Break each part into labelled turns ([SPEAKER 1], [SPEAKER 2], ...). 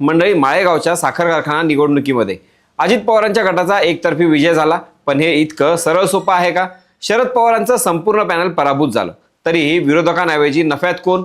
[SPEAKER 1] मंडळी माळेगावच्या साखर कारखाना निवडणुकीमध्ये. अजित पवारांच्या गटाचा एकतर्फी विजय झाला पण हे इतकं सरळ सोपं आहे का? शरद पवारांचं संपूर्ण पॅनल पराभूत झालं. तरीही विरोधकांऐवजी नफ्यात कोण?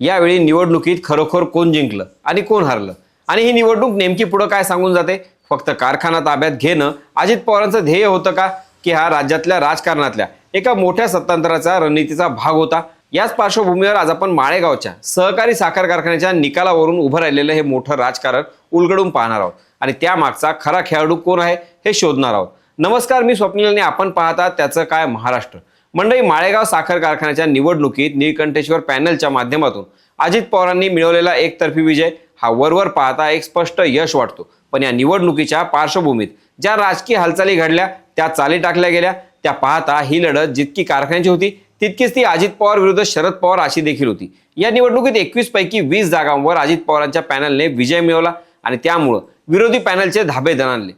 [SPEAKER 1] यावेळी निवडणुकीत खरोखर कोण जिंकलं आणि कोण हरलं? आणि ही निवडणूक नेमकी पुढं काय सांगून जाते? फक्त कारखाना ताब्यात घेणं अजित पवारांचं ध्येय होतं का? की हा राज्यातल्या राजकारणातल्या एका मोठ्या सत्तांतराचा रणनीतीचा भाग होता. याच पार्श्वभूमीवर आज आपण माळेगावच्या सहकारी साखर कारखान्याच्या निकालावरून उभं राहिलेलं हे मोठं राजकारण उलगडून पाहणार आहोत. आणि त्यामागचा खरा खेळाडू कोण आहे हे शोधणार आहोत. नमस्कार मी स्वप्नील आणि आपण पाहता त्याचं काय महाराष्ट्र. मंडळी माळेगाव साखर कारखान्याच्या निवडणुकीत निळकंठेश्वर पॅनलच्या माध्यमातून अजित पवारांनी मिळवलेला एकतर्फी विजय हा वरवर पाहता एक स्पष्ट यश वाटतो. पण या निवडणुकीच्या पार्श्वभूमीत ज्या राजकीय हालचाली घडल्या त्या चाली टाकल्या गेल्या. त्या पाहता ही लढत जितकी कारखान्याची होती तितकीच ती अजित पवार विरुद्ध शरद पवार अशी देखील होती. या निवडणुकीत एकवीस पैकी वीस जागांवर अजित पवारांच्या पॅनलने विजय मिळवला आणि त्यामुळं विरोधी पॅनलचे धाबे दणाणले.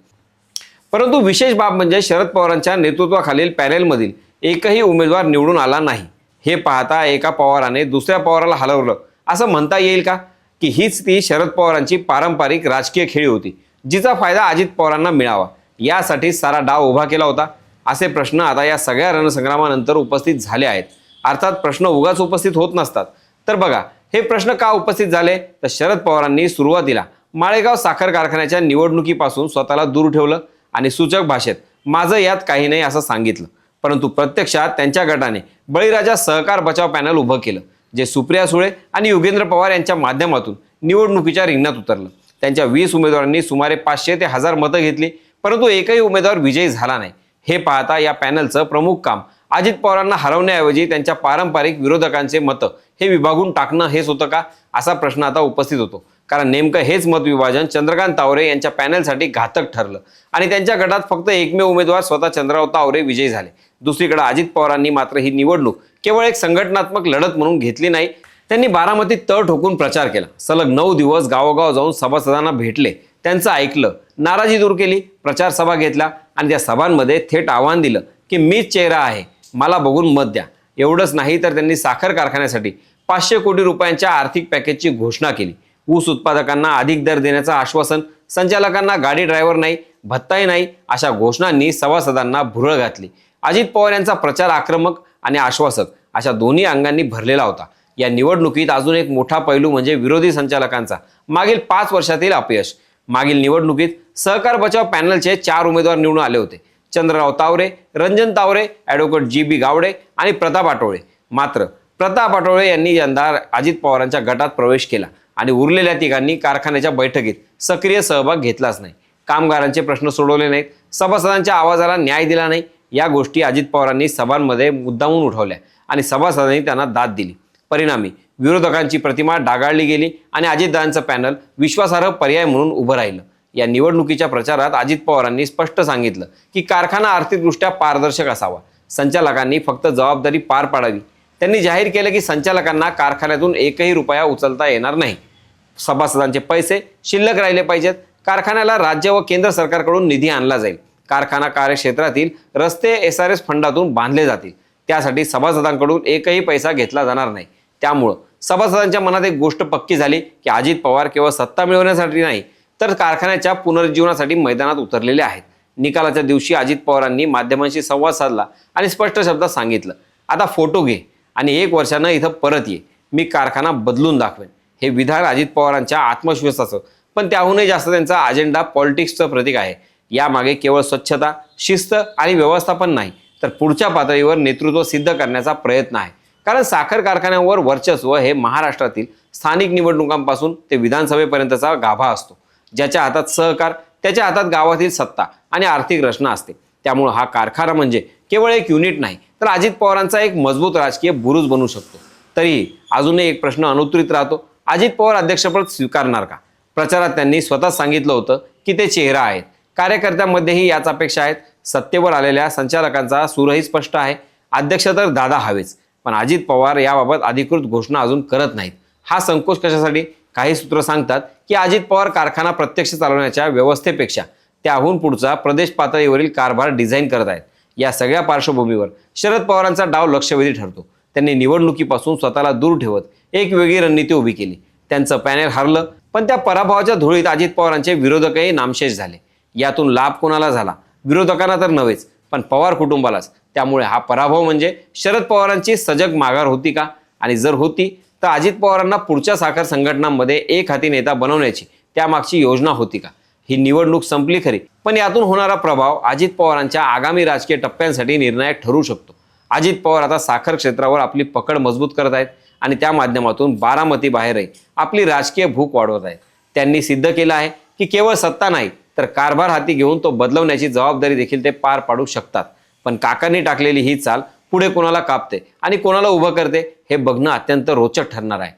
[SPEAKER 1] परंतु विशेष बाब म्हणजे शरद पवारांच्या नेतृत्वाखालील पॅनेलमधील एकही उमेदवार निवडून आला नाही. हे पाहता एका पवाराने दुसऱ्या पवाराला हलवलं. असं म्हणता येईल का? की हीच ती शरद पवारांची पारंपरिक राजकीय खेळी होती जिचा फायदा अजित पवारांना मिळावा. यासाठी सारा डाव उभा केला होता. असे प्रश्न आता या सगळ्या रणसंग्रामानंतर उपस्थित झाले आहेत. अर्थात प्रश्न उगाच उपस्थित होत नसतात. तर बघा हे प्रश्न का उपस्थित झाले? तर शरद पवारांनी सुरुवातीला माळेगाव साखर कारखान्याच्या निवडणुकीपासून स्वतःला दूर ठेवलं आणि सूचक भाषेत माझं यात काही नाही असं सांगितलं. परंतु प्रत्यक्षात त्यांच्या गटाने बळीराजा सहकार बचाव पॅनल उभं केलं जे सुप्रिया सुळे आणि युगेंद्र पवार यांच्या माध्यमातून निवडणुकीच्या रिंगणात उतरलं. त्यांच्या वीस उमेदवारांनी सुमारे पाचशे ते हजार मतं घेतली परंतु एकही उमेदवार विजयी झाला नाही. हे पाहता या पॅनलचं प्रमुख काम. अजित पवारांना हरवण्याऐवजी त्यांच्या पारंपरिक विरोधकांचे मतं. हे विभागून टाकणं हेच होतं का? असा प्रश्न आता उपस्थित होतो. कारण नेमकं हेच मतविभाजन चंद्रकांत तावरे यांच्या पॅनलसाठी घातक ठरलं. आणि त्यांच्या गटात फक्त एकमेव उमेदवार स्वतः चंद्रराव तावरे विजयी झाले. दुसरीकडे अजित पवारांनी मात्र ही निवडणूक केवळ एक संघटनात्मक लढत म्हणून घेतली नाही. त्यांनी बारामतीत तळ ठोकून प्रचार केला. सलग नऊ दिवस गावोगाव जाऊन सभासदांना भेटले. त्यांचं ऐकलं. नाराजी दूर केली. प्रचार सभा घेतल्या. आणि त्या सभांमध्ये थेट आव्हान दिलं की मीच चेहरा आहे मला बघून मत द्या. एवढंच नाही तर त्यांनी साखर कारखान्यासाठी पाचशे कोटी रुपयांच्या आर्थिक पॅकेजची घोषणा केली. ऊस उत्पादकांना अधिक दर देण्याचं आश्वासन संचालकांना गाडी ड्रायव्हर नाही भत्ताही नाही अशा घोषणांनी सभासदांना भुरळ घातली. अजित पवार यांचा प्रचार आक्रमक आणि आश्वासक अशा दोन्ही अंगांनी भरलेला होता. या निवडणुकीत अजून एक मोठा पैलू म्हणजे विरोधी संचालकांचा. मागील पाच वर्षातील अपयश. मागील निवडणुकीत सहकार बचाव पॅनलचे चार उमेदवार निवडून आले होते. Chandrarao Taware Ranjan Taware advocate G B Gawade आणि प्रताप आटोळे मात्र प्रताप आटोळे यांनी यंदा अजित पवारांच्या गटात प्रवेश केला आणि उरलेल्या तिघांनी कारखान्याच्या बैठकीत सक्रिय सहभाग घेतलाच नाही. कामगारांचे प्रश्न सोडवले नाहीत. सभासदांच्या आवाजाला न्याय दिला नाही. या गोष्टी अजित पवारांनी सभांमध्ये मुद्दामून उठवल्या आणि सभासदांनी त्यांना दाद दिली. परिणामी विरोधकांची प्रतिमा डागाळली गेली आणि अजितदादांचं पॅनल विश्वासार्ह पर्याय म्हणून उभं राहिलं. या निवडणुकीच्या प्रचारात अजित पवारांनी स्पष्ट सांगितलं की कारखाना आर्थिकदृष्ट्या पारदर्शक असावा. संचालकांनी फक्त जबाबदारी पार पाडावी. त्यांनी जाहीर केलं की संचालकांना कारखान्यातून एकही रुपया उचलता येणार नाही. सभासदांचे पैसे शिल्लक राहिले पाहिजेत. कारखान्याला राज्य व केंद्र सरकारकडून निधी आणला जाईल. कारखाना कार्यक्षेत्रातील रस्ते एस आर एस फंडातून बांधले जातील. त्यासाठी सभासदांकडून एकही पैसा घेतला जाणार नाही. त्यामुळं सभासदांच्या मनात एक गोष्ट पक्की झाली की अजित पवार केवळ सत्ता मिळवण्यासाठी नाही तर कारखान्याच्या पुनरुज्जीवनासाठी मैदानात उतरलेले आहेत. निकालाच्या दिवशी अजित पवारांनी माध्यमांशी संवाद साधला आणि स्पष्ट शब्दात सांगितलं आता फोटो घे आणि एक वर्षानं इथं परत ये. मी कारखाना बदलून दाखवेन. हे विधान अजित पवारांच्या आत्मविश्वासाचं पण त्याहूनही जास्त त्यांचा अजेंडा पॉलिटिक्सचं प्रतीक आहे. यामागे केवळ स्वच्छता शिस्त आणि व्यवस्थापन नाही तर पुढच्या पातळीवर नेतृत्व सिद्ध करण्याचा प्रयत्न आहे. कारण साखर कारखान्यांवर वर्चस्व हे महाराष्ट्रातील स्थानिक निवडणुकांपासून ते विधानसभेपर्यंतचा गाभा असतो. ज्याच्या हातात सहकार त्याच्या हातात गावातील सत्ता आणि आर्थिक रचना असते. त्यामुळं हा कारखाना म्हणजे केवळ एक युनिट नाही तर अजित पवारांचा एक मजबूत राजकीय बुरुज बनू शकतो. तरीही अजूनही एक प्रश्न अनुत्तरित राहतो अजित पवार अध्यक्षपद स्वीकारणार का? प्रचारात त्यांनी स्वतः सांगितलं होतं की ते चेहरा आहेत. कार्यकर्त्यांमध्येही याच अपेक्षा आहेत. सत्तेवर आलेल्या संचालकांचा सूरही स्पष्ट आहे. अध्यक्ष तर दादा हवेच. पण अजित पवार याबाबत अधिकृत घोषणा अजून करत नाहीत. हा संकोच कशासाठी? काही सूत्र सांगतात की अजित पवार कारखाना प्रत्यक्ष चालवण्याच्या व्यवस्थेपेक्षा त्याहून पुढचा प्रदेश पातळीवरील कारभार डिझाईन करत आहेत. या सगळ्या पार्श्वभूमीवर शरद पवारांचा डाव लक्षवेधी ठरतो. त्यांनी निवडणुकीपासून स्वतःला दूर ठेवत एक वेगळी रणनीती उभी केली. त्यांचं पॅनेल हरलं पण त्या पराभवाच्या धुळीत अजित पवारांचे विरोधकही नामशेष झाले. यातून लाभ कोणाला झाला? विरोधकांना तर नव्हेच पण पवार कुटुंबालाच. त्यामुळे हा पराभव म्हणजे शरद पवारांची सजग माघार होती का? आणि जर होती तर अजित पवारांना पुढच्या साखर संघटनांमध्ये एक हाती नेता बनवण्याची त्यामागची योजना होती का? ही निवडणूक संपली खरी पण यातून होणारा प्रभाव अजित पवारांच्या आगामी राजकीय टप्प्यांसाठी निर्णायक ठरू शकतो. अजित पवार आता साखर क्षेत्रावर आपली पकड मजबूत करत आहेत आणि त्या माध्यमातून बारामती बाहेरही आपली राजकीय भूक वाढवत आहेत. त्यांनी सिद्ध केलं आहे की केवळ सत्ता नाही तर कारभार हाती घेऊन तो बदलवण्याची जबाबदारी देखील ते पार पाडू शकतात. पण काकांनी टाकलेली ही चाल पुढे कोणाला कापते आणि कोणाला उभं करते हे बघणं अत्यंत रोचक ठरणार आहे.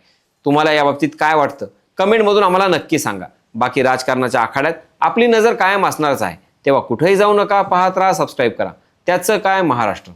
[SPEAKER 1] तुम्हाला या बाबतीत काय वाटतं? कमेंटमधून आम्हाला नक्की सांगा. बाकी राजकारणाच्या आखाड्यात आपली नजर कायम असणारच आहे. तेव्हा कुठेही जाऊ नका पाहत राहा सबस्क्राईब करा. त्याचं काय महाराष्ट्र?